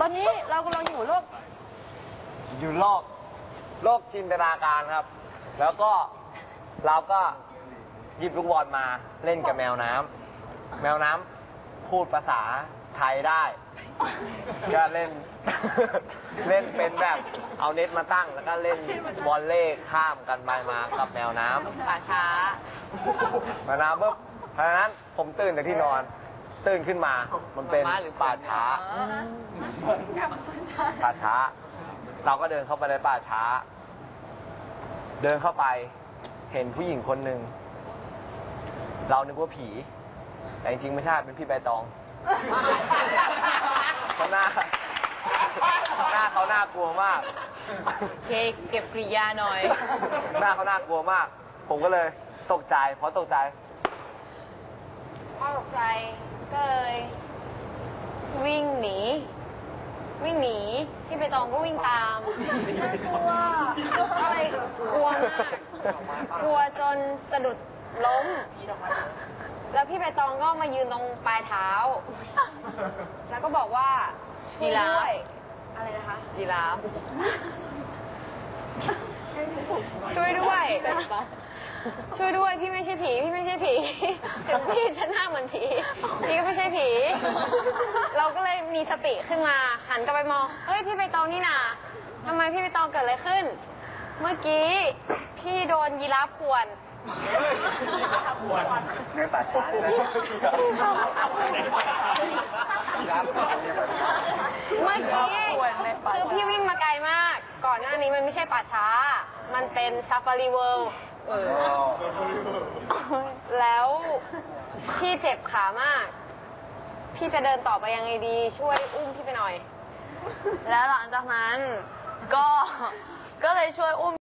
ตอนนี้เรากำลังอยู่โลก อยู่โลกโลกจินตนาการครับ แล้วก็เราก็หยิบลูกบอลมาเล่นกับแมวน้ำแมวน้ำพูดภาษาไทยได้ ก็เล่น เล่นเป็นแบบเอาเน็ตมาตั้ง แล้วก็เล่นบอลเล่ข้ามกันไปมากับแมวน้ำป่าช้ามาน้ำปุ๊บเพราะฉะนั้นผมตื่นจากที่นอน ตื่นขึ้นมา มันเป็นม้าหรือป่าช้าอ๋อป่าช้า เราก็เดินเข้าไปในป่าช้า เดินเข้าไป เห็นผู้หญิงคนหนึ่ง เรานึกว่าผี แต่จริงๆไม่ใช่ เป็นพี่ใบตองเขาหน้าหน้าเขาน่ากลัวมากเคเก็บกริยาหน่อย หน้าเขาน่ากลัวมาก ผมก็เลยตกใจ เพราะตกใจพอตกใจ ก็เลยวิ่งหนี วิ่งหนี พี่ใบตองก็วิ่งตามกลัวอะไรกลัวมากกลัวจนสะดุดล้ม แล้วพี่ใบตองก็มายืนตรงปลายเท้า แล้วก็บอกว่าช่วยด้วยอะไรนะคะ จีราฟ ช่วยด้วย ช่วยด้วยพี่ไม่ใช่ผีพี่ไม่ใช่ผีถึงพี่จะหน้าเหมือนผีพี่ก็ไม่ใช่ผี เราก็เลยมีสติขึ้นมาหันกลับไปมองเฮ้ยพี่ใบตองนี่นาทำไมพี่ใบตองเกิดอะไรขึ้น เมื่อกี้พี่โดนยีราฟข่วนในป่าช้าเลยนะเมื่อกี้คือพี่วิ่งมาไกลมาก ก่อนหน้านี้มันไม่ใช่ป่าช้า มันเป็นซาฟารีเวิลด์แล้วพี่เจ็บขามาก พี่จะเดินต่อไปยังไงดี ช่วยอุ้มพี่ไปหน่อย แล้วหลังจากนั้นก็ ก็เลยช่วยอุ้ม